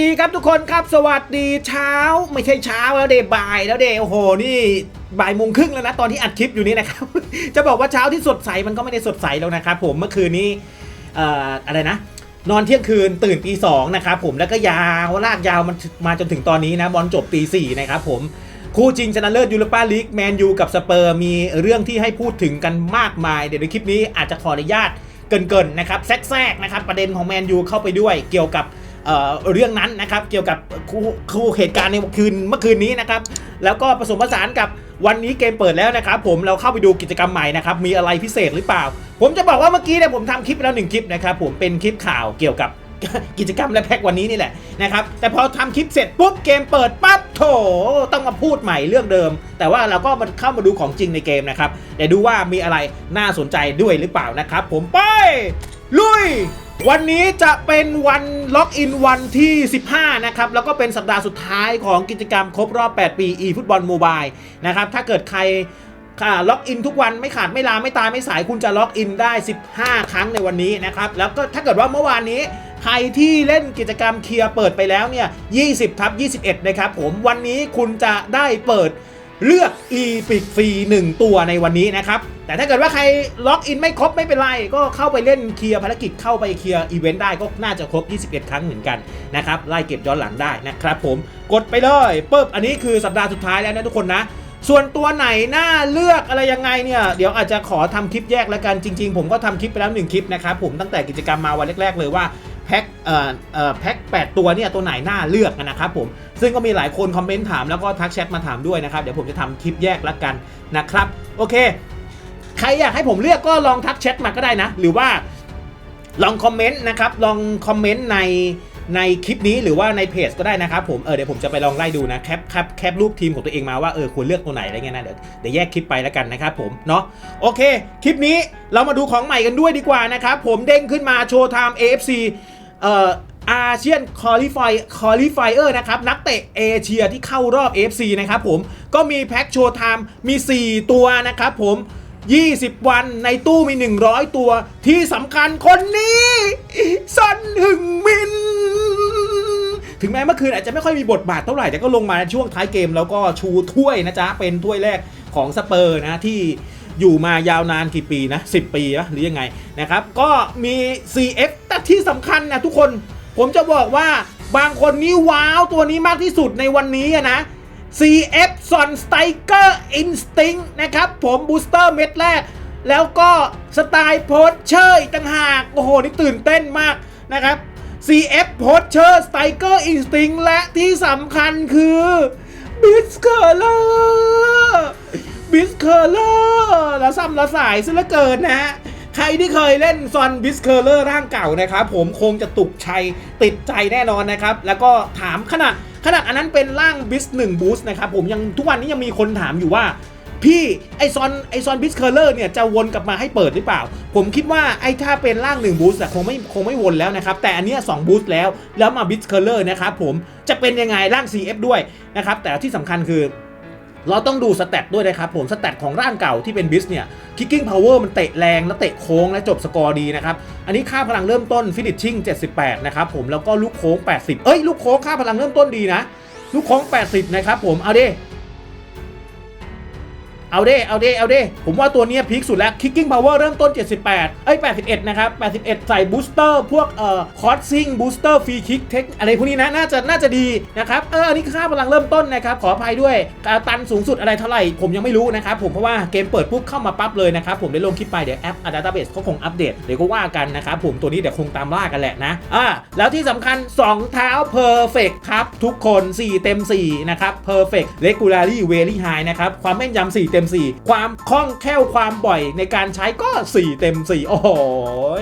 ดีครับทุกคนครับ สวัสดีเช้า ไม่ใช่เช้าแล้วเดบ่ายแล้วเดโอ้โหนี่บ่ายโมงครึ่งแล้วนะตอนที่อัดคลิปอยู่นี่นะครับ จะบอกว่าเช้าที่สดใสมันก็ไม่ได้สดใสแล้วนะครับผมเมื่อคืนนี้เอ่ออะไรนะ นอนเที่ยงคืนตื่นตีสองนะครับผมแล้วก็ยาวลากยาวมันมาจนถึงตอนนี้นะบอลจบตีสี่นะครับผมคู่จริงชนะเลิศยูโรปาลีกแมนยูกับสเปอร์มีเรื่องที่ให้พูดถึงกันมากมาย เดี๋ยวในคลิปนี้อาจจะขออนุญาตเกินๆนะครับแทรกๆนะครับประเด็นของแมนยูเข้าไปด้วยเกี่ยวกับ เเรื่องนั้นนะครับเกี่ยวกับคู่เหตุการณ์ในคืนเมื่อคืนนี้นะครับแล้วก็ผสมผสานกับวันนี้เกมเปิดแล้วนะครับผมเราเข้าไปดูกิจกรรมใหม่นะครับมีอะไรพิเศษหรือเปล่า ผมจะบอกว่าเมื่อกี้เนี่ยผมทำคลิปไปแล้วหนึ่งคลิปนะครับผมเป็นคลิปข่าวเกี่ยวกับกิจกรรมและแพ็กวันนี้นี่แหละนะครับแต่พอทำคลิปเสร็จปุ๊บเกมเปิดปั๊บโถต้องมาพูดใหม่เรื่องเดิม แต่ว่าเราก็มาเข้ามาดูของจริงในเกมนะครับเดี๋ยวดูว่ามีอะไรน่าสนใจด้วยหรือเปล่านะครับ ผมไปลุย วันนี้จะเป็นวันล็อกอินวันที่ 15 นะครับ แล้วก็เป็นสัปดาห์สุดท้ายของกิจกรรมครบรอบ 8 ปี e ฟุตบอลโมบายนะครับ ถ้าเกิดใครล็อกอินทุกวันไม่ขาดไม่ลาไม่ตายไม่สายคุณจะล็อกอินได้ 15 ครั้งในวันนี้นะครับ แล้วก็ถ้าเกิดว่าเมื่อวานนี้ใครที่เล่นกิจกรรมเคลียร์เปิดไปแล้วเนี่ย 20ทับ21 นะครับผมวันนี้คุณจะได้เปิด เลือก e p i c ฟรี1ตัวในวันนี้นะครับ แต่ถ้าเกิดว่าใครล็อกอินไม่ครบไม่เป็นไร ก็เข้าไปเล่นเคลียร์ภารกิจเข้าไปเคลียร์อีเวนต์ได้ก็น่าจะครบ 21 ครั้งเหมือนกันนะครับไล่เก็บย้อนหลังได้นะครับผมกดไปเลยปึ๊บอันนี้คือสัปดาห์สุดท้ายแล้วนะทุกคนนะส่วนตัวไหนน่าเลือกอะไรยังไงเนี่ยเดี๋ยวอาจจะขอทำคลิปแยกแล้วกันจริง ๆ ผมก็ทำคลิปไปแล้วหนึ่งคลิปนะครับผมตั้งแต่กิจกรรมมาวันแรก ๆ เลยว่า แพ็คเอ่อเอ่อแพ็ค8ตัวเนี่ยตัวไหนน่าเลือกนะครับผมซึ่งก็มีหลายคนคอมเมนต์ถามแล้วก็ทักแชทมาถามด้วยนะครับ เดี๋ยวผมจะทำคลิปแยกละกันนะครับ โอเค ใครอยากให้ผมเลือกก็ลองทักแชทมาก็ได้นะ หรือว่าลองคอมเมนต์นะครับลองคอมเมนต์ใน ในคลิปนี้หรือว่าในเพจก็ได้นะครับผมเออเดี๋ยวผมจะไปลองไล่ดูนะแคปแคปแคปรูปทีมของตัวเองมาว่าเออควรเลือกตัวไหนอะไรเงี้ยนะเดี๋ยวเดี๋ยวแยกคลิปไปแล้วกันนะครับผมเนาะโอเค คลิปนี้เรามาดูของใหม่กันด้วยดีกว่านะครับผมเด้งขึ้นมาโชว์ไทม์ AFC เอ่ออาเซียนคอลิฟายคอลิฟายเออร์นะครับ นักเตะเอเชียที่เข้ารอบ AFC นะครับผมก็มีแพ็คโชว์ไทม์มี 4 ตัวนะครับผม 20 วันในตู้มี 100 ตัว ที่สำคัญคนนี้ซันหึงมิน ถึงแม้เมื่อคืนอาจจะไม่ค่อยมีบทบาทเท่าไหร่ แต่ก็ลงมาในช่วงท้ายเกมแล้วก็ชูถ้วยนะจ๊ะ เป็นถ้วยแรกของสเปอร์นะที่อยู่มายาวนานกี่ปีนะ 10 ปีนะหรือยังไงนะครับ ก็มี CF แต่ที่สำคัญนะทุกคน ผมจะบอกว่าบางคนนี่ว้าวตัวนี้มากที่สุดในวันนี้อะ CF Son s t i k e r Instinct นะครับ ผมบูสเตอร์เม็ดแรก แล้วก็สไตล์โพสเชอร์อีกต่างหาก โอ้โห นี่ตื่นเต้นมากนะครับ CF โพสเชอร์ Striker Instinct และที่สำคัญคือบิสเคอร์เลอร์บิสเคอร์เลอร์ละซ้ำละสายซะเหลือเกินนะฮะ ใครที่เคยเล่นซอนบิสเคอร์เลอร์ร่างเก่านะครับผมคงจะตุกชัยติดใจแน่นอนนะครับ แล้วก็ถามขนาดขนาดอันนั้นเป็นร่างบิสหนึ่งบูสนะครับผมยังทุกวันนี้ยังมีคนถามอยู่ว่าพี่ไอซอนไอซอนบิสเคอร์เลอร์เนี่ยจะวนกลับมาให้เปิดหรือเปล่า ผมคิดว่าไอถ้าเป็นร่าง1บูสต์คงไม่คงไม่วนแล้วนะครับ แต่อันนี้ย2บูสต์แล้วแล้วมาบิสเคอร์เลอร์นะครับผมจะเป็นยังไงร่าง CF ด้วยนะครับแต่ที่สำคัญคือ เราต้องดูสแตทด้วยนะครับผมสแตทของร่างเก่าที่เป็นบิสเนี่ยคิกกิ้งพาวเวอร์มันเตะแรงและเตะโค้งและจบสกอร์ดีนะครับ อันนี้ค่าพลังเริ่มต้นฟินิชชิ่ง78 นะครับผมแล้วก็ลูกโค้ง 80 เอ้ย ลูกโค้งค่าพลังเริ่มต้นดีนะ ลูกโค้ง 80 นะครับผม เอาดิ เอาเด้เอาเด้เอาเด้ผมว่าตัวนี้พีคสุดแล้ว Kicking Power เริ่มต้น 78 เอ้ย 81 นะครับ 81 ใส่บูสเตอร์พวกเอ่อคอร์สซิงบูสเตอร์ฟรีคิกเทคอะไรพวกนี้นะ น่าจะน่าจะดีนะครับ เอออันนี้ค่าพลังเริ่มต้นนะครับ ขออภัยด้วยตันสูงสุดอะไรเท่าไหร่ ผมยังไม่รู้นะครับผมเพราะว่าเกมเปิดปุ๊บเข้ามาปั๊บเลยนะครับ ผมได้ลงคลิปไปเดี๋ยวแอปดัตต้าเบสเขาคงอัปเดตเดี๋ยวก็ว่ากันนะครับผมตัวนี้เดี๋ยวคงตามล่ากันแหละนะอ่าแล้วที่สำคัญ 2 เท้า Perfect ครับทุกคน 4 เต็ม4นะครับ Perfect Regularly Very High นะครับความแม่นยำ4เต็ม4 ความคล่องแคล่วความบ่อยในการใช้ก็ 4 เต็ม 4 โอ้โห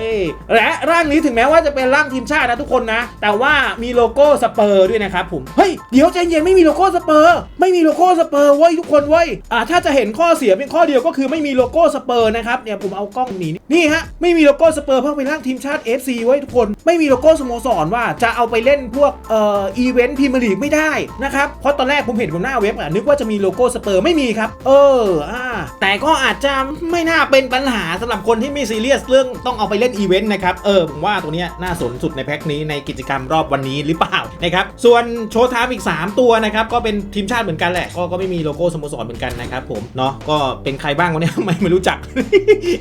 ยและร่างนี้ถึงแม้ว่าจะเป็นร่างทีมชาตินะทุกคนนะ แต่ว่ามีโลโก้สเปอร์ด้วยนะครับผม เฮ้ย เดี๋ยวใจเย็นไม่มีโลโก้สเปอร์ ไม่มีโลโก้สเปอร์เว้ยทุกคนเว้ยอ่าถ้าจะเห็นข้อเสียเป็นข้อเดียวก็คือไม่มีโลโก้สเปอร์นะครับเนี่ยผมเอากล้องหนีนี่ฮะไม่มีโลโก้สเปอร์เพราะเป็นร่างทีมชาติ FC ไว้ยทุกคนไม่มีโลโก้สโมสรว่าจะเอาไปเล่นพวกเอ่ออีเวนต์พรีเมียร์ลีกไม่ได้นะครับ เพราะตอนแรกผมเห็นบนหน้าเว็บอะนึกว่าจะมีโลโก้สเปอร์ไม่มีครับ เอออ่าแต่ก็อาจจะไม่น่าเป็นปัญหาสำหรับคนที่ไม่ซีเรียสเรื่องต้องเอาไปเล่นอีเวนต์นะครับ เออผมว่าตัวเนี้ยน่าสนสุดในแพ็คนี้ในกิจกรรมรอบวันนี้หรือเปล่า นะครับส่วนโชว์ไทม์อีก 3 ตัวนะครับก็เป็นทีมชาติเหมือนกันแหละ ก็ก็ไม่มีโลโก้สโมสรเหมือนกันนะครับผมเนาะก็เป็นใครบ้างวะเนี่ยไม่ไม่รู้จัก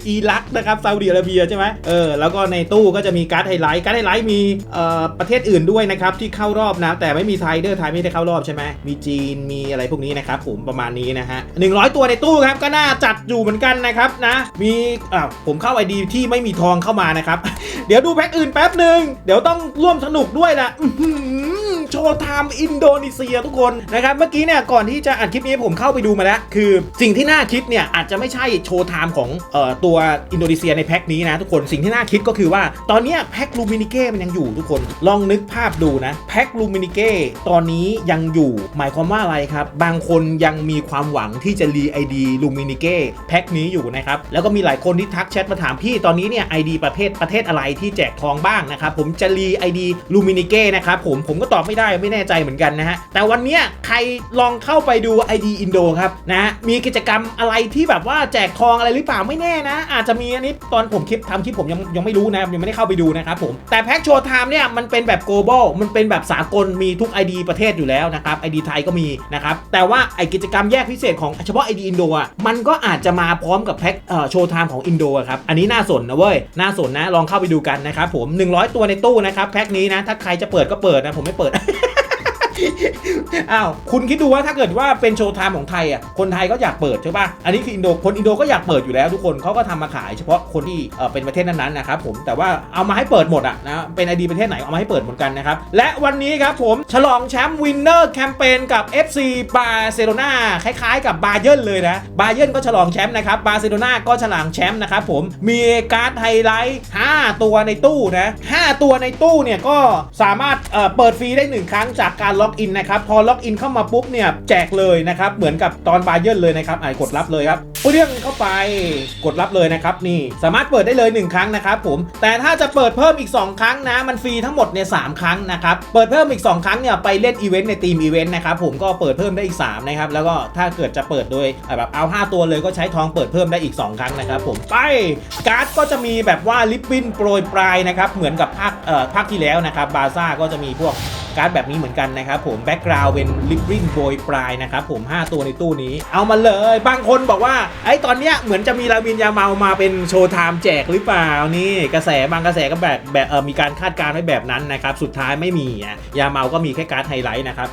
อิรักนะครับซาอุดิอาระเบียใช่ไหมเออแล้วก็ในตู้ก็จะมีการ์ดไฮไลท์การ์ดไฮไลท์มีเอ่อประเทศอื่นด้วยนะครับที่เข้ารอบนะแต่ไม่มีไทยเดอร์ไทยไม่ได้เข้ารอบใช่ไหมมีจีนมีอะไรพวกนี้นะครับผมประมาณนี้นะฮะ100ตัวในตู้ครับก็น่าจัดอยู่เหมือนกันนะครับนะมีอ่าผมเข้าไอดีที่ไม่มีทองเข้ามานะครับ เดี๋ยวดูแพ็คอื่นแป๊บหนึ่งเดี๋ยวต้องร่วมสนุกด้วยนะอื้อหือโชว์ไทม์อินโดนีเซียทุกคนนะครับเมื่อกี้เนี่ยก่อนที่จะอัดคลิปนี้ผมเข้าไปดูมาแล้ว คือสิ่งที่น่าคิดเนี่ยอาจจะไม่ใช่โชว์ไทม์ของเอ่อตัวอินโดนีเซียในแพ็คนี้นะทุกคนสิ่งที่น่าคิดก็คือว่าตอนนี้แพ็คลูมินิเก้มันยังอยู่ทุกคนลองนึกภาพดูนะแพ็คลูมินิเก้ตอนนี้ยังอยู่หมายความว่าอะไรครับ บางคนยังมีความหวังที่จะรีไอดีลูมินิเก้แพ็คนี้อยู่นะครับแล้วก็มีหลายคนที่ทักแชทมาถามพี่ตอนนี้เนี่ยไอดีประเภทประเทศอะไรที่แจกทองบ้างนะครับผมจะรีไอดีลูมินิเก้นะครับผมผมก็ตอบไม่ได้ไม่แน่ใจเหมือนกันนะฮะ แต่วันนี้ใครลองเข้าไปดู ID อินโดครับนะมีกิจกรรมอะไรที่แบบว่าแจกทองอะไรหรือเปล่าไม่แน่นะ อาจจะมีอันนี้ตอนผมคลิปทำคลิปผมยังยังไม่รู้นะยังไม่ได้เข้าไปดูนะครับผมแต่แพ็กโชว์ไทม์เนี่ยมันเป็นแบบ global มันเป็นแบบสากลมีทุก ID ประเทศอยู่แล้วนะครับ ID ไทยก็มีนะครับแต่ว่าไอกิจกรรมแยกพิเศษของเฉพาะ ID อินโดอะมันก็อาจจะมาพร้อมกับแพ็กเอ่อโชว์ไทม์ของอินโดครับอันนี้น่าสนนะเว้ยน่าสนนะลองเข้าไปดูกันนะครับผม 100 ตัวในตู้นะครับแพ็กนี้นะถ้าใครจะเปิดก็เปิดนะผมไม่เปิด อ้าวคุณคิดดูว่าถ้าเกิดว่าเป็นโชว์ไทม์ของไทยอะคนไทยก็อยากเปิดใช่ป่ะอันนี้คืออินโดคนอินโดก็อยากเปิดอยู่แล้วทุกคนเขาก็ทำมาขายเฉพาะคนที่เป็นประเทศนั้นๆนะครับผมแต่ว่าเอามาให้เปิดหมดอะนะเป็นไอดีประเทศไหนเอามาให้เปิดเหมือนกันนะครับและวันนี้ครับผมฉลองแชมป์วินเนอร์แคมเปญกับ FC บาร์เซโลนาคล้ายๆ กับบาเยิร์นเลยนะบาเยิร์นก็ฉลองแชมป์นะครับบาร์เซโลนาก็ฉลองแชมป์นะครับผมมีการ์ดไฮไลท์5ตัวในตู้นะ5ตัวในตู้เนี่ยก็สามารถเอ่อเปิดฟรีได้ 1 ครั้งจากการล็อกอกอินนะครับพอล็อกอินเข้ามาปุ๊บเนี่ยแจกเลยนะครับเหมือนกับตอนบาเยิร์นเลยนะครับอ่ากดรับเลยครับเรื่องเข้าไปกดรับเลยนะครับนี่สามารถเปิดได้เลย 1 ครั้งนะครับผมแต่ถ้าจะเปิดเพิ่มอีก 2 ครั้งนะ มันฟรีทั้งหมดเนี่ยสครั้งนะครับเปิดเพิ่มอีก 2 ครั้งเนี่ยไปเล่นอีเวนต์ในทีมอีเวนต์นะครับผมก็เปิดเพิ่มได้อีก3นะครับแล้วก็ถ้าเกิดจะเปิดโดยอ่อแบบเอา 5 ตัวเลยก็ใช้ทองเปิดเพิ่มได้อีก 2 ครั้งนะครับผมไปการ์ดก็จะมีแบบว่าลิปบิ้นโปรยปลายนะครับเหมือนกับภาคเอ่อภาคที่แล้วนะครับบาซ่าก็จะมีพวกการ์ดแบบนี้เหมือนกันนะครับผมแบ็กกราวด์เป็นลิปบิ้นโบยปลายนะครับผม 5 ตัวในตู้นี้ เอามาเลย บางคนบอกว่าไอ้ตอนเนี้ยเหมือนจะมีลาวินยาเมามาเป็นโชว์ไทม์แจกหรือเปล่านี่กระแสบางกระแสก็แบบแบบเออมีการคาดการณ์ไว้แบบนั้นนะครับสุดท้ายไม่มียาเมาก็มีแค่การ์ดไฮไลท์นะครับ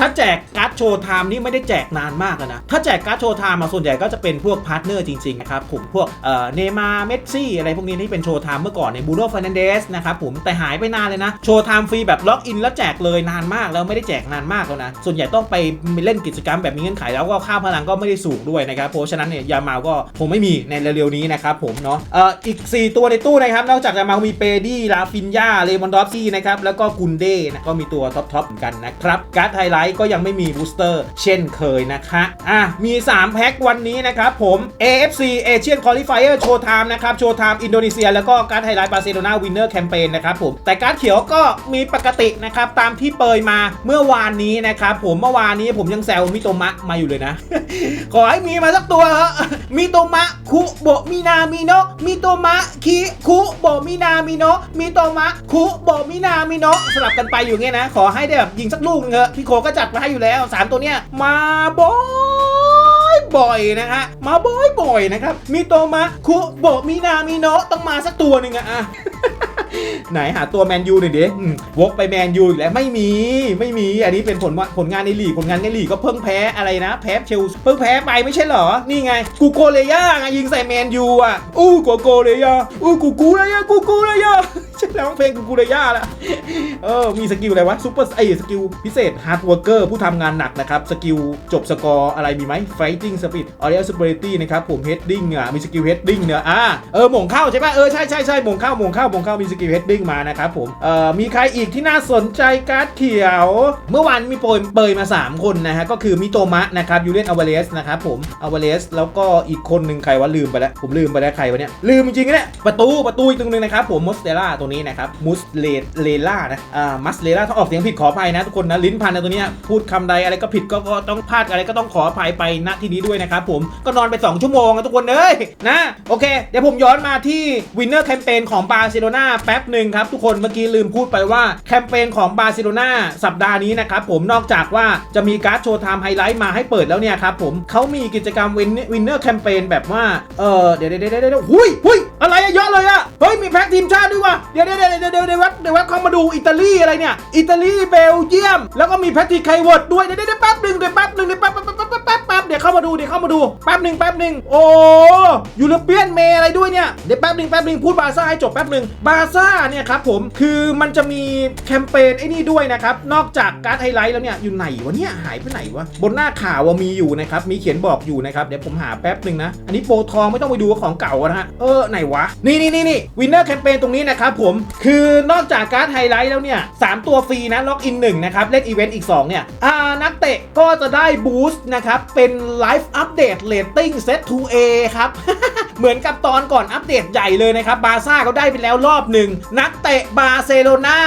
ถ้าแจกการ์ดโชว์ไทม์นี่ไม่ได้แจกนานมากนะ ถ้าแจกการ์ดโชว์ไทม์มาส่วนใหญ่ก็จะเป็นพวกพาร์ทเนอร์จริงๆนะครับผมพวกเอ่อเนมาเมสซี่อะไรพวกนี้ที่เป็นโชว์ไทม์เมื่อก่อนในบูโน่ฟ r น a นเดสนะครับผมแต่หายไปนานเลยนะ โชว์ไทม์ฟรีแบบล็อกอินแล้วแจกเลยนานมากแล้วไม่ได้แจกนานมากแล้วนะ ส่วนใหญ่ต้องไปเล่นกิจกรรมแบบมีเงื่อนไขแล้วก็ค่าพลังก็ไม่ได้สูงด้วยนะครับเพราะฉะนั้นเนี่ยยามาก็คงไม่มีในเร็วๆนี้นะครับผมเนาะเอ่ออีก 4 ตัวในตู้นะครับนอกจากยามามีเปดี้ลาฟินยาเลมอนดอฟซี่นะครับแล้วก็กุนเดนะก็มีตัวท็อปๆเหมือนกันนะครับการ์ดไฮไลท์ก็ยังไม่มีบูสเตอร์เช่นเคยนะคะอะมี 3 แพ็ควันนี้นะครับผม AFC Asian Qualifier Showtime นะครับ Showtime อินโดนีเซียแล้วก็การ์ดไฮไลท์บาร์เซโลนาวินเนอร์แคมเปญนะครับผมแต่การ์ดเขียวก็มีปกตินะครับตามที่เปยมาเมื่อวานนี้นะครับผมเมื่อวานนี้ผมยังแซวมิโตมะมาอยู่เลยนะ ขอให้มีมาสักตัวเถอะ มิโตมะคุโบมินามิโนะมิโตมะคิคุโบมินามิโนะมิโตมะคุโบมินามิโนะสลับกันไปอยู่เงี้ยนะ ขอให้ได้แบบยิงสักลูกนึงเถอะพี่โคก็จัดมาให้อยู่แล้ว 3 ตัวเนี้ยมาบ่อยบ่อยนะฮะมาบ่อยบ่อยนะครับมิโตมะคุโบมินามิโนะต้องมาสักตัวหนึ่งอะ ไหนหาตัวแมนยูหน่อยดิวกไปแมนยูอีกแล้วไม่มีไม่มี อันนี้เป็นผลผลงานในลีกผลงานในลีกก็เพิ่งแพ้อะไรนะ แพ้เชลซีเพิ่งแพ้ไปไม่ใช่เหรอ นี่ไง กูโกเลย่าไงยิงใส่แมนยูอะ อู้กูโกเลย่าอู้กูกูเลยากูกูเลยาใช่แล้วเพลงกูกูเลยาละเออมีสกิลอะไรวะซูเปอร์ไอสกิลพิเศษฮาร์ดวอร์เกอร์ผู้ทำงานหนักนะครับสกิลจบสกอร์อะไรมีไหม fighting speed audio superiority นะครับผม heading อะมีสกิล heading เนี่ยอ่าเออหม่งเข้าใช่ป่ะเออใช่ใช่ใช่หม่งเข้าหม่งเข้าหม่งเข้ามีสกิล heading มานะครับผมเอ่อมีใครอีกที่น่าสนใจการ์ดเขียว เมื่อวานมีโปรยเปยมา 3 คนนะฮะก็คือมิโตมะนะครับยูเลียนอเวเลสนะครับผมอเวเลสแล้วก็อีกคนหนึ่งใครวะลืมไปแล้ว ผมลืมไปแล้วใครวะเนี่ยลืมจริงๆเนี่ยประตูประตูอีกตรงหนึงนะครับผมมุสเตล่าตัวนี้นะครับมุสเลเลล่านะอ่ามัสเลล่าถ้าออกเสียงผิดขออภัยนะทุกคนนะลิ้นพันนะตัวนี้พูดคำใดอะไรก็ผิดก็ก็ต้องพลาดอะไรก็ต้องขออภัยไปณที่นี้ด้วยนะครับผมก็นอนไป 2 ชั่วโมงนะทุกคนเอ้ยนะโอเค เดี๋ยวผมย้อนมาที่วินเนอร์แคมเปญของบาร์เซโลนาแปป๊บหนึ่งครับทุกคนเมื่อกี้ลืมพูดไปว่าแคมเปญของบาร์เซโลนาสัปดาห์นี้นะครับผมนอกจากว่าจะมีการ์ดโชว์ไทม์ไฮไลท์มาให้เปิดแล้วเนี่ยครับผมเขามีกิจกรรมวินเนอร์แคมเปญแบบว่าเออเดี๋ยวเดี๋ยวเดี๋ยวเดี๋ยหุยหุยอะไรเยอะเลยอะเฮ้ยมีแพ็กทีมชาติด้วยวะเดี๋ยวเดี๋ยวเดี๋ยวเดี๋ยวเดี๋ยวเดี๋ยววัดเดี๋ยววัดเข้ามาดูอิตาลีอะไรเนี่ยอิตาลีเบลเยียม แล้วก็มีแพทริกไคเวิร์ดด้วยเดี๋ยวเดี๋ยวแป๊บหนึ่งเดี๋ยวแป๊บหนึ่งเดี๋ยวแป๊บแป๊บแป๊บแป๊บแป๊บเดี๋ยวเข้ามาดูเดี๋ยวเข้ามาดูแป๊บหนึ่งแป๊บหนึ่งโอ้ยูโรเปียนเมอะไรด้วยเนี่ยเดี๋ยวแป๊บหนึ่งแป๊บหนึ่งพูดบาซ่าให้จบแป๊บหนึ่งบาซ่าาเนี่ยครับผมคือมันจะมีแคมเปญไอ้นี่ด้วยนะครับ นอกจากการ์ดไฮไลท์แล้วเนี่ยอยู่ไหนวะเนี่ยหายไปไหนวะบนหน้าข่าวว่ามีอยู่นะครับมีเขียนบอกอยู่นะครับเดี๋ยวผมหาแป๊บหนึ่งนะ อันนี้โปรทองไม่ต้องไปดูของเก่านะฮะเออไหนวะ นี่นี่นี่นี่วินเนอร์แคมเปญตรงนี้นะครับผมคือนอกจากการ์ดไฮไลท์แล้วเนี่ยสามตัวฟรีนะล็อกอินหนึ่งนะครับเล่นอีเวนต์อีก2เนี่ยอ่านักเตะก็จะได้บูสต์นะครับเป็นไลฟ์อัปเดตเรตติ้งเซต 2A ครับเหมือนกับตอนก่อนอัปเดตใหญ่เลยนะครับบาซ่าเขาได้ไปแล้วรอบหนึ่งนักเตะบาร์เซโลนา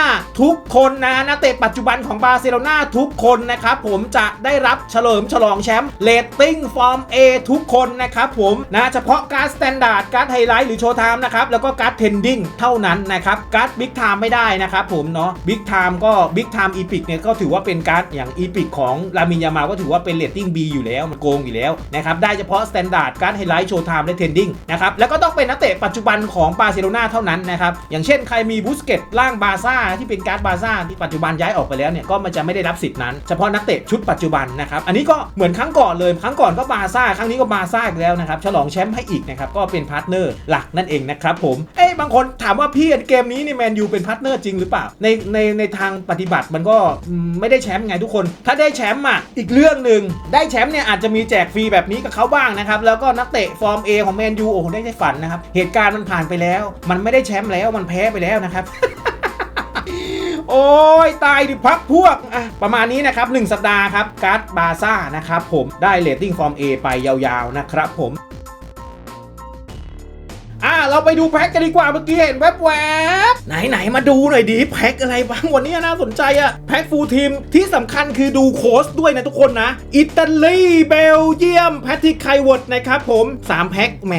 ทุกคนนะนักเตะปัจจุบันของบาร์เซโลนาทุกคนนะครับผมจะได้รับเฉลิมฉลองแชมป์เรตติ้งฟอร์ม A ทุกคนนะครับผมนะเฉพาะการสแตนดาร์ดการไฮไลท์หรือโชว์ไทม์นะครับแล้วก็การเทนดิ้งเท่านั้นนะครับการบิ๊กไทม์ไม่ได้นะครับผมเนาะบิ๊กไทม์ก็บิ๊กไทม์อีพิกเนี่ยก็ถือว่าเป็นการอย่างอีพิกของลามินยามาก็ถือว่าเป็นเรตติ้ง B อยู่แล้วมันโกงอยู่แล้วนะครับได้เฉพาะสแตนดาร์ดการไฮไลท์โชว์ไทม์และเทนดิ้งนะครับแล้วก็ต้องเป็นนักเตะปัจจุบันของบาร์เซโลนาเท่านั้นนะครับอย่างเช่นใครมีบูสเกตล่างบาร์ซ่าที่เป็นการ์ดบาร์ซ่าที่ปัจจุบันย้ายออกไปแล้วเนี่ยก็มันจะไม่ได้รับสิทธิ์นั้น เฉพาะนักเตะชุดปัจจุบันนะครับอันนี้ก็เหมือนครั้งก่อนเลยครั้งก่อนก็บาร์ซ่าครั้งนี้ก็บาร์ซ่าอีกแล้วนะครับฉลองแชมป์ให้อีกนะครับก็เป็นพาร์ทเนอร์หลักนั่นเองนะครับผมเอ้บางคนถามว่าพี่เกมนี้นี่แมนยูเป็นพาร์ทเนอร์จริงหรือเปล่าในในในทางปฏิบัติมันก็ไม่ได้แชมป์ไงทุกคน ถ้าได้แชมป์อะอีกเรื่องหนึ่งได้แชมป์เนี่ยอาจจะมีแจกฟรีแบบนี้กับเขาบ้างนะครับแล้วก็นักเตะฟอร์ม A ของแมนยูโอ้โหได้ใจฝันนะครับ เหตุการณ์มันผ่านไปแล้ว มันไม่ได้แชมป์แล้วมันแพ้ไปแล้วนะครับโอ้ย ตายดิพักพวกอะประมาณนี้นะครับ 1 สัปดาห์ครับการ์ดบาซ่านะครับผมได้เลตติ้งฟอร์ม A ไปยาวๆนะครับผม อะเราไปดูแพ็กกันดีกว่าเมื่อกี้เห็นแวบๆไหนไหนๆมาดูหน่อยดิแพ็กอะไรบ้างวันนี้น่าสนใจอะแพ็กฟูลทีมที่สำคัญคือดูโค้ชด้วยนะทุกคนนะ อิตาลีเบลเยียมแพทริกไคเวิร์ดนะครับผม 3 แพ็กแหม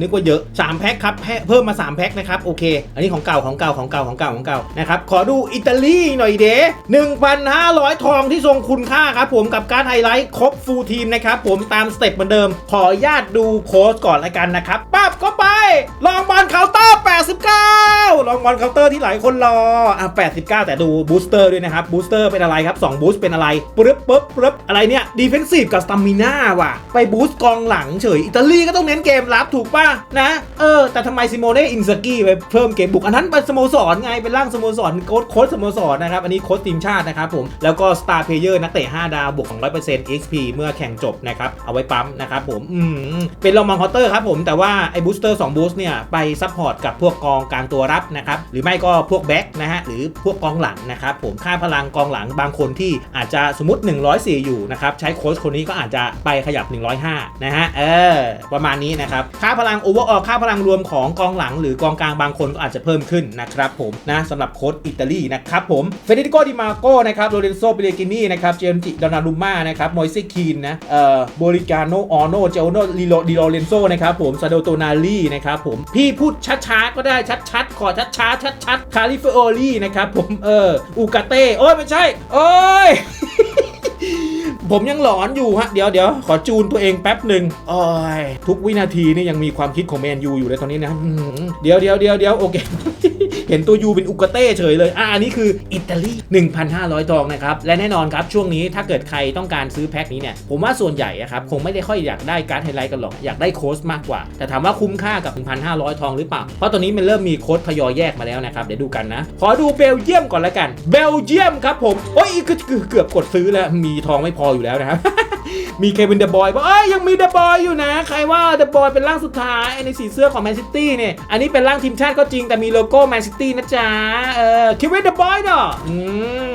นึกว่าเยอะ 3 แพ็กครับเพิ่มมา 3 แพ็กนะครับโอเค อันนี้ของเก่าของเก่าของเก่าของเก่าของเก่านะครับขอดูอิตาลีหน่อยเด้1,500 ทองที่ทรงคุณค่าครับผมกับการไฮไลท์ครบฟูลทีมนะครับผมตามสเต็ปเหมือนเดิม ขอญาตดูโค้ชก่อนละกันนะครับปั๊บก็ไปลองบอลเคาน์เตอร์ 89 ลองบอลเคาน์เตอร์ที่หลายคนรอ อะ 89 แต่ดูบูสเตอร์ด้วยนะครับบูสเตอร์เป็นอะไรครับ 2 บูสเป็นอะไรปึ๊บปึ๊บปึ๊บอะไรเนี่ยดีเฟนซีฟกับสตามิน่าว่ะ ไปบูสต์กองหลังเฉย อิตาลีก็ต้องเน้นเกมรับถูกป่ะ นะ เออ แต่ทำไมซิโมเน่อินซากิไปเพิ่มเกมบุก อันนั้นเป็นสโมสรไง เป็นร่างสโมสรโค้ชโค้ชสโมสรนะครับ อันนี้โค้ชทีมชาตินะครับผม แล้วก็สตาร์เพลเยอร์นักเตะ5ดาวบวก200% XP เมื่อแข่งจบนะครับเอาไว้ปั๊มนะครับผมอืมเป็นลองมองเคาน์เตอร์ครับผมแต่ว่าไอ้บูสเตอร์2บูสเนี่ยไปซัพพอร์ตกับพวกกองกลางตัวรับนะครับหรือไม่ก็พวกแบ็กนะฮะหรือพวกกองหลังนะครับผมค่าพลังกองหลังบางคนที่อาจจะสมมติ 104 อยู่นะครับใช้โค้ชคนนี้ก็อาจจะไปขยับ 105 นะฮะเออประมาณนี้นะครับค่าพลังโอเวอร์ออค่าพลังรวมของกองหลัง หรือกองกลางบางคนก็อาจจะเพิ่มขึ้นนะครับผมนะสำหรับโค้ชอิตาลีนะครับผมเฟเดริโกดิมาโกนะครับโรเรนโซเปเรกินีนะครับเจมจิดอนารุม่านะครับมอยเซคีนนะเอ่อโบริกาโนออโนเจโอโนลิโลดิโลเรนโซนะครับผมซาโดโตนาลีนะครับผมพี่พูดช้าๆก็ได้ชัดๆ ขอช้าๆชัดๆคาลิฟออรี่นะครับผมเอออูกาเต้โอ้ยไม่ใช่ โอ้ยผมยังหลอนอยู่ฮะ เดี๋ยวเดี๋ยวขอจูนตัวเองแป๊บหนึ่งโอ้ยทุกวินาทีนี่ยังมีความคิดของแมนยูอยู่เลยตอนนี้นะเดี๋ยวเดี๋ยวเดี๋ยวเดี๋ยวโอเค เห็นตัวยูเป็นอุกเต้เฉยเลย อ่าอันนี้คืออิตาลี 1,500ทองนะครับ และแน่นอนครับ ช่วงนี้ถ้าเกิดใครต้องการซื้อแพ็คนี้เนี่ย ผมว่าส่วนใหญ่อะครับ คงไม่ได้ค่อยอยากได้การ์ดไฮไลท์กันหรอก อยากได้โค้ชมากกว่า แต่ถามว่าคุ้มค่ากับ 1,500 ทองหรือเปล่า เพราะตอนนี้มันเริ่มมีโค้ชทยอยแยกมาแล้วนะครับ เดี๋ยวดูกันนะ ขอดูเบลเยียมก่อนละกัน เบลเยียมครับผมโอ้ยคือเกือบกดซื้อแล้ว มีทองไม่พออยู่แล้วนะครับมีเควินเดอะบอยบอกเอ้ยยังมีเดอะบอยอยู่นะ ใครว่าเดอะบอยเป็นร่างสุดท้ายในสีเสื้อของแมนซิตี้เนี่ย อันนี้เป็นร่างทีมชาติก็จริงแต่มีโลโก้แมนซิตนะจ๊ะ เออเควินเดอะบอยเนาะอื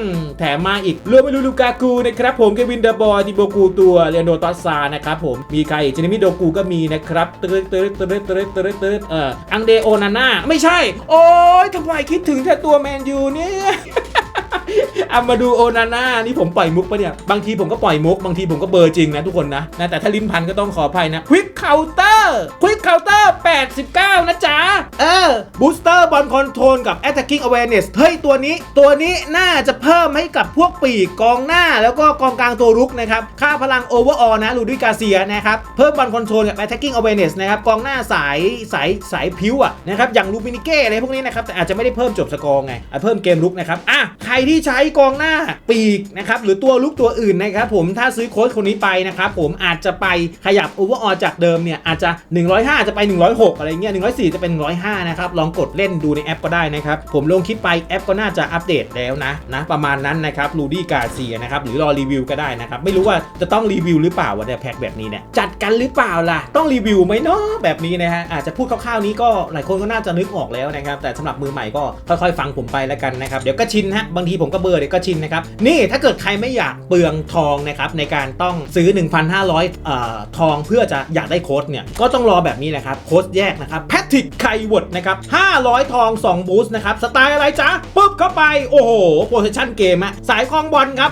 มแถมมาอีกรวมไปลูลูกากูนะครับผมเควินเดอะบอยดิโบกูตัวเรโนตอสซานะครับผมมีใครอีกเจนมิโดกูก็มีนะครับเติร์ดตึ๊ดตึ๊ดตึ๊ดตึ๊ดตึ๊ดเอออังเดโอนาน่าไม่ใช่ โอ้ยทำไมคิดถึงแต่ตัวแมนยูเนี่ย อามาดูโอนาน่านี่ผมปล่อยมุกปะเนี่ย บางทีผมก็ปล่อยมุก บางทีผมก็เบอร์จริงนะทุกคนนะนะแต่ถ้าลิ้นพันก็ต้องขออภัยนะควิกเคาน์เตอร์ควิกเคาน์เตอร์89 นะจ๊ะ เออบูสเตอร์บอลคอนโทรลกับ attacking awareness เฮ้ย ตัวนี้ ตัวนี้น่าจะเพิ่มให้กับพวกปีกกองหน้าแล้วก็กองกลางตัวรุกนะครับ ค่าพลัง overall นะลูดิกาเซียนะครับ เพิ่มบอลคอนโทรลกับ attacking awareness นะครับกองหน้าสายสายสายพิวอะนะครับอย่างลูมินิเก้อะไรพวกนี้นะครับแต่อาจจะไม่ได้เพิ่มจบสกอร์ไงเพิ่มเกมลุกนะครับอะใครที่ช้กองหน้าปีกนะครับหรือตัวลุกตัวอื่นนะครับผมถ้าซื้อโค้ดคนนี้ไปนะครับผมอาจจะไปขยับ overall จากเดิมเนี่ยอาจจะ 105 จะไป 106 อะไรเงี้ย104 จะเป็น 105 นะครับ ลองกดเล่นดูในแอปก็ได้นะครับ ผมลงคลิปไปแอปก็น่าจะอัปเดตแล้วนะนะประมาณนั้นนะครับลูดี้กาเซียนะครับหรือรอรีวิวก็ได้นะครับ ไม่รู้ว่าจะต้องรีวิวหรือเปล่าวะเนี่ยแพ็คแบบนี้เนี่ยจัดกันหรือเปล่าล่ะ ต้องรีวิวไหมเนาะแบบนี้นะฮะอาจจะพูดคร่าวๆนี้ก็หลายคนก็น่าจะนึกออกแล้วนะครับแต่สำหรับมือใหม่ก็ค่อยๆ ฟังผมไปแล้วกันนะครับเดี๋ยวก็ชินฮะบางทีผมก็เบอร์เดี๋ยก็ชินนะครับ นี่ถ้าเกิดใครไม่อยากเปลืองทองนะครับในการต้องซื้อ 1,500เอ่อทองเพื่อจะอยากได้โค้ดเนี่ยก็ต้องรอแบบนี้แหละครับโค้ดแยกนะครับแพทริกไคเวิร์ดนะครับ500 ทอง 2 บูสต์นะครับสไตล์อะไรจ๊ะปุ๊บเข้าไป โอ้โหโพสชั่นเกมอะสายคลองบอลครับ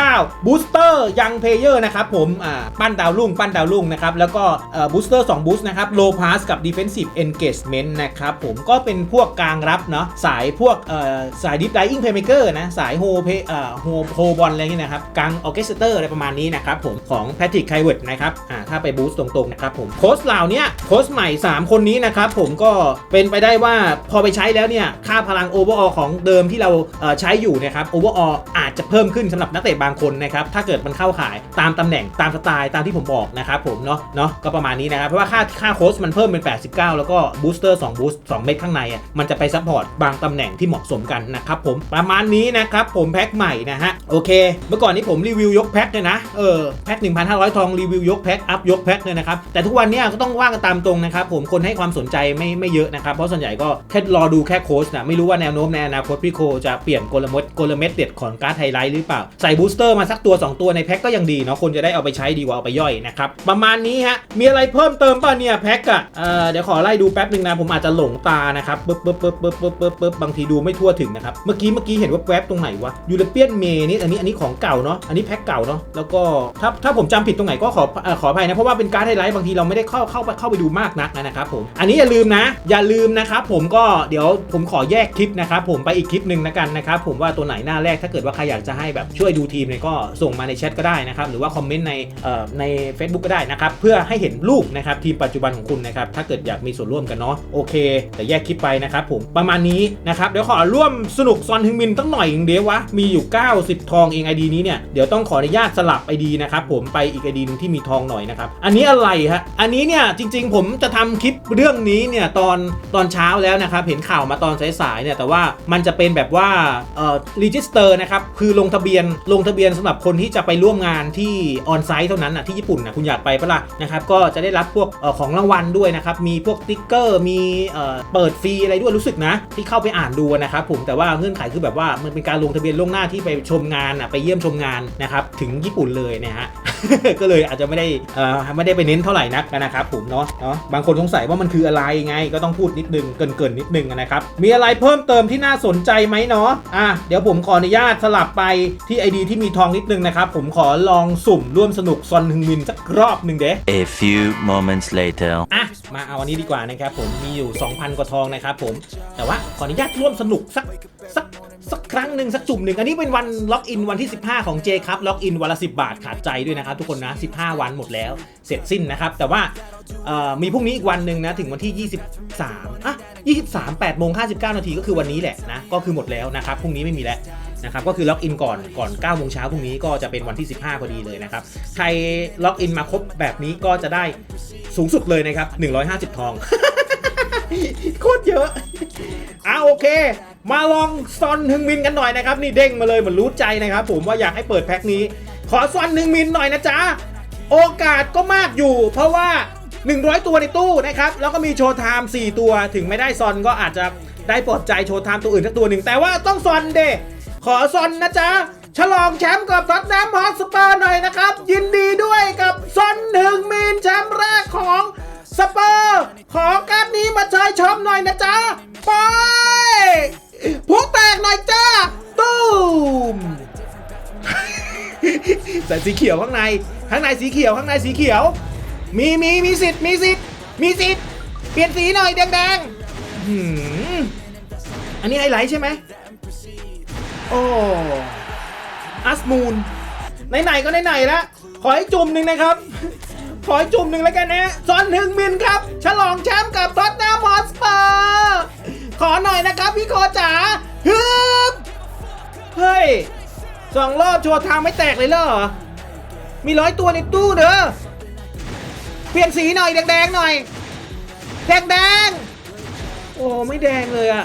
89 บูสเตอร์ยังเพลเยอร์นะครับผมอ่าปั้นดาวรุ่งปั้นดาวรุ่งนะครับแล้วก็เอ่อบูสเตอร์2บูสต์นะครับโลพาสกับ Defensive Engagement นะครับผมก็เป็นพวกกลางรับเนาะสายพวกเอ่อสาย Deep Dying Playmaker นะสายโฮเพเอ่อโฮโฮบอลอะไรอย่างเงี้ยนะครับกลางออเคสเตอร์อะไรประมาณนี้นะครับผมของแพทริกไคเวิร์ดนะครับอ่าถ้าไปบูสต์ตรงๆนะครับผมโค้ชเหล่านี้โค้ชใหม่ 3 คนนี้นะครับผมก็เป็นไปได้ว่าพอไปใช้แล้วเนี่ยค่าพลังโอเวอร์ออของเดิมที่เราเอ่อใช้อยู่นะครับโอเวอร์อออาจจะเพิ่มขึ้นสำหรับนักเตะบางคนนะครับถ้าเกิดมันเข้าขายตามตำแหน่งตามสไตล์ตามที่ผมบอกนะครับผมเนาะเนาะก็ประมาณนี้นะครับเพราะว่าค่าค่าโค้ชมันเพิ่มเป็น 89 แล้วก็บูสเตอร์2บูสต์2เม็ดข้างในอะมันจะไปซัพพอร์ตบางตำแหน่งที่เหมาะสมกันนะครับผมประมาณนี้นะครับผมแพ็คใหม่นะฮะโอเค เมื่อก่อนนี้ผมรีวิวยกแพ็คเลยนะเออแพ็ค1,500 ทองรีวิวยกแพ็คอัพยกแพ็คเลยนะครับแต่ทุกวันนี้ก็ต้องว่ากันตามตรงนะครับผมคนให้ความสนใจไม่ไม่เยอะนะครับเพราะส่วนใหญ่ก็แค่รอดูแค่โค้ชนะไม่รู้ว่าแนวโน้มในอนาคตพี่โคจะเปลี่ยนกลเม็ดกลเม็ดเด็ดของการ์ดไฮไลท์หรือเปล่าใส่บูสเตอร์มาสักตัว 2 ตัวในแพ็คก็ยังดีเนาะคนจะได้เอาไปใช้ดีกว่าเอาไปย่อยนะครับประมาณนี้ฮะมีอะไรเพิ่มเติมป่ะเนี่ยแพ็คอะเออเดี๋ยวขอไล่ดูแป๊บหนึ่งนะผมอาจจะหลงตานะครับปึ๊บปึ๊บปึ๊บปึ๊บปึ๊บปึ๊บบางทีดูไม่ทั่วถึงนะครับเมื่อกี้เมื่อกี้เห็นว่าแวบตรงไหนวะยูโรเปียนเมนี่อันนี้อันนี้ของเก่าเนาะอันนี้แพ็คเก่าเนาะแล้วก็ถ้าถ้าผมจำผิดตรงไหนก็ขอขออภัยนะเพราะว่าเป็นการ์ดไฮไลท์บางทีเราไม่ได้เข้าเข้าไปเข้าไปดูมากนักนะครับผมอันนี้อย่าลืมนะ อย่าลืมนะครับผมก็เดี๋ยวผมขอแยกคลิปนะครับผมไปอีกคลิปหนึ่งนะกันนะครับผมว่าตัวไหนหน้าแรกถ้าเกิดว่าใครอยากจะให้แบบช่วยดูทีมเนี่ยก็ส่งมาในแชทก็ได้นะครับหรือว่าคอมเมนต์ในเอ่อใน Facebook ก็ได้นะครับเพื่อให้เห็นรูปนะครับทีมปัจจุบันของคุณนะครับถ้าเกิดอยากมีส่วนร่วมกันเนาะโอเค แต่แยกคลิปไปนะครับผมประมาณนี้นะครับเดี๋ยวขอร่วมสนุกซอนฮึงมินตั้งหน่อยเดวะ มีอยู่ 90 ทองเอง ID นี้เนี่ย เดี๋ยวต้องขออนุญาตสลับ ID นะครับผมไปอีก ID หนึงที่มีทองหน่อยนะครับ อันนี้อะไรฮะ อันนี้เนี่ยจริงๆ ผมจะทำคลิปเรื่องนี้เนี่ยตอนตอนเช้าแล้วนะครับ เห็นข่าวมาตอนสายๆเนี่ยแต่ว่ามันจะเป็นแบบว่าเอ่อรีจิสเตอร์นะครับ คือลงทะเบียนลงทะเบียนสำหรับคนที่จะไปร่วมงานที่ออนไซต์เท่านั้นนะที่ญี่ปุ่นนะคุณอยากไปปะล่ะนะครับก็จะได้รับพวกเอ่อของรางวัลด้วยนะครับมีพวกติ๊กเกอร์มีเอ่อเปิดฟรีอะไรด้วยรู้สึกนะ ที่เข้าไปอ่านดูนะครับผมแต่ว่าเงื่อนไขคือแบบว่ามันเป็นการลงทะเบียนล่วงหน้าที่ไปชมงานอะไปเยี่ยมชมงานนะครับถึงญี่ปุ่นเลยนะฮะก็เลยอาจจะไม่ได้เอ่อไม่ได้ไปเน้นเท่าไหร่นักนะครับผมเนาะเนาะบางคนสงสัยว่ามันคืออะไรไง ก็ต้องพูดนิดนึงเกินเกินๆนิดนึงนะครับมีอะไรเพิ่มเติมที่น่าสนใจไหมเนาะอะเดี๋ยวผมขออนุญาตสลับไปที่ ID ที่มีทองนิดนึงนะครับผมขอลองสุ่มร่วมสนุกซอนฮึงมินสักรอบหนึ่งเด้ A few moments later. อะมาเอาอันนี้ดีกว่านะครับผมมีอยู่ 2,000 กว่าทองนะครับผมแต่ว่าขออนุญาตร่วมสนุกสักสัก สักครั้งหนึ่งสักจุ่มหนึ่งอันนี้เป็นวันล็อกอินวันที่ 15 ของ J ครับล็อกอินวันละ 10 บาทขาดใจด้วยนะครับทุกคนนะ 15 วันหมดแล้วเสร็จสิ้นนะครับ แต่ว่ามีพรุ่งนี้อีกวันหนึ่งนะถึงวันที่ 23อะ23 8โมง59 นาทีก็คือวันนี้แหละนะก็คือหมดแล้วนะครับพรุ่งนี้ไม่มีแล้วนะครับก็คือล็อกอินก่อนก่อน9โมงเช้าพรุ่งนี้ก็จะเป็นวันที่ 15 พอดีเลยนะครับใครล็อกอินมาครบแบบนี้ก็จะได้สูงสุดเลยนะครับ150 ทอง โคตรเยอะอะโอเค มาลองซอนฮึงมินกันหน่อยนะครับ นี่เด้งมาเลยเหมือนรู้ใจนะครับผมว่าอยากให้เปิดแพ็คนี้ ขอซอนฮึงมินหน่อยนะจ๊ะ โอกาสก็มากอยู่ เพราะว่า 100 ตัวในตู้นะครับ แล้วก็มีโชว์ไทม์4ตัว ถึงไม่ได้ซอนก็อาจจะได้ปลดใจโชว์ไทม์ตัวอื่นสักตัวหนึ่งแต่ว่าต้องซอนเดขอซอนนะจ๊ะฉลองแชมป์กับท็อตแนมฮอตสเปอร์หน่อยนะครับ ยินดีด้วยกับซอนหนึ่งมีนแชมป์แรกของสเปอร์ การดนี้มาใช้ชมหน่อยนะจ๊ะ ไปผู้แตกหน่อยจ้าตูมใส่สีเขียวข้างใน ข้างในสีเขียวข้างในสีเขียว มีมีมีสิทธิ์มีสิทธิ์มีสิทธิ์เปลี่ยนสีหน่อยแดงๆหืมอันนี้ไฮไลท์ใช่ไหมโอ้อัสมูนไหนๆก็ไหนๆแล้วขอให้จุ่มหนึ่งนะครับ ขอจุ่มหนึ่งแล้วกันนะซอนหนึ่งมินครับ ฉลองแชมป์กับท็อตแนมฮอสเปอร์ขอหน่อยนะครับพี่โคจ๋าฮึบเฮ้ยสองรอบโชว์ทางไม่แตกเลยเหรอ มีร้อยตัวในตู้เด้อเปลี่ยนสีหน่อยแดงๆหน่อย แดงๆ โอ้ไม่แดงเลยอะ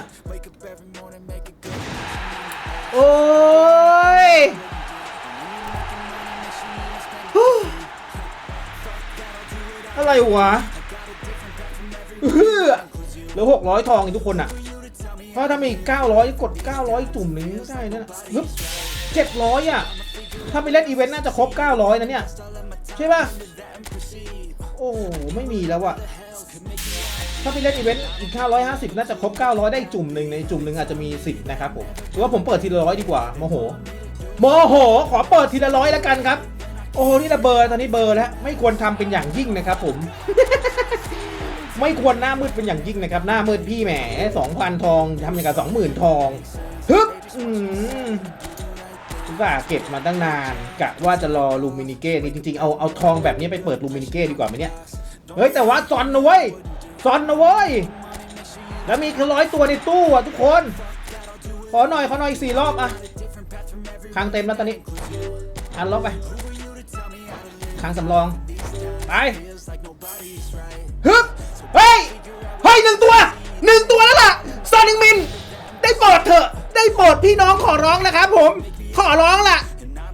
โอ้ย อะไรวะเฮ้อเหลือหกร้อยทองอีกทุกคนอะเพราะถ้ามีเก้าร้อยกดเก้าร้อยจุ่มหนึ่งไม่ได้นั่นอะฮึบเจ็ดร้อยอะ ถ้าไปเล่นอีเวนต์น่าจะครบเก้าร้อยนะเนี่ย ใช่ป่ะ โอ้ไม่มีแล้วอะถ้าไปเล่นอีเวนต์อีก550น่าจะครบ900ได้จุ่มหนึ่งในจุ่มหนึ่งอาจจะมี10นะครับผมหรือว่าผมเปิดทีละร้อยดีกว่าโมโหโมโห ขอเปิดทีละร้อยแล้วกันครับ โอ้โหนี่ละเบอร์ตอนนี้เบอร์แล้วไม่ควรทำเป็นอย่างยิ่งนะครับผม ไม่ควรหน้ามืดเป็นอย่างยิ่งนะครับ หน้ามืดพี่แหม2,000ทองทำอย่างกับ20,000ทองฮึบอืมว่าเก็บมาตั้งนานกะว่าจะรอลูมินิเก้นี่จริงๆ เอาเอาทองแบบนี้ไปเปิดลูมินิเก้ดีกว่าไหมเนี่ย เฮ้ย แต่ว่าซอนนะเว้ยซอนนะเว้ย แล้วมีคือร้อยตัวในตู้อะทุกคน ขอหน่อยขอหน่อยอีกสี่รอบอะคางเต็มแล้วตอนนี้ อันล็อกไป คางสำรอง ไปฮึบเฮ้ย เฮ้ยหนึ่งตัวหนึ่งตัวแล้วล่ะซอนิงมิน ได้โปรดเถอะ ได้โปรดพี่น้องขอร้องนะครับผม ขอร้องล่ะ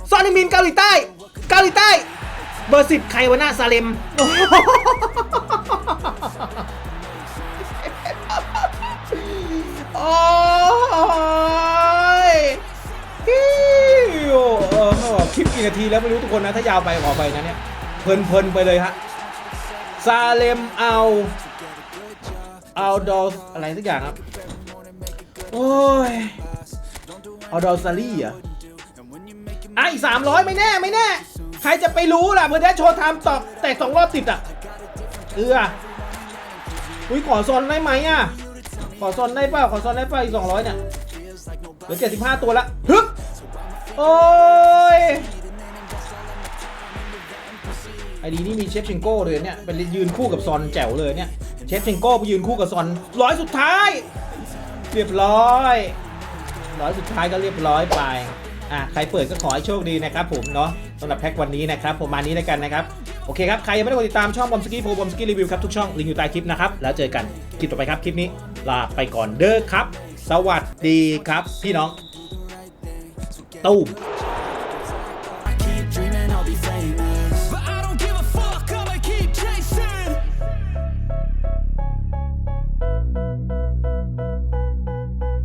ซอนิงมินเกาหลีใต้ เกาหลีใต้ เบอร์สิบใครวะหน้าซาเลมโอ้โห โอ้เออคลิปกี่นาทีแล้วไม่รู้ทุกคนนะ ถ้ายาวไปขอไปนะเนี่ย เพลินๆไปเลยฮะ ซาเลมเอาเอาดอลอะไรสักอย่างครับ โอ้ย เอาดอลซารี่อะอะอีกสามร้อยไม่แน่ไม่แน่ ใครจะไปรู้ล่ะเพื่อได้โชว์ไทม์ตอบแตกสองรอบติดอะ เอออุ้ยขอซอนได้ไหมอะ ขอซอนได้เปล่าขอซอนได้เปล่าอีกสองร้อยเนี่ยเหลือเจ็ดสิบห้าตัวละฮึบ โอ้ยไอดีนี่มีเชฟเชงโก้เลยเนี่ยเป็นยืนคู่กับซอนแจ๋วเลยเนี่ยเชฟเชงโก้ไปยืนคู่กับซอนร้อยสุดท้าย เรียบร้อยร้อยสุดท้ายก็เรียบร้อยไปอะใครเปิดก็ขอให้โชคดีนะครับผมเนาะสำหรับแพ็กวันนี้นะครับผมมานี้แล้วกันนะครับโอเคครับ ใครยังไม่ได้กดติดตามช่องบอมสกี้โปรบอมสกี้รีวิวครับ ทุกช่อง ลิงก์อยู่ใต้คลิปนะครับ แล้วเจอกันคลิปต่อไปครับ คลิปนี้ ลาไปก่อนเด้อครับ สวัสดีครับ พี่น้อง Taub.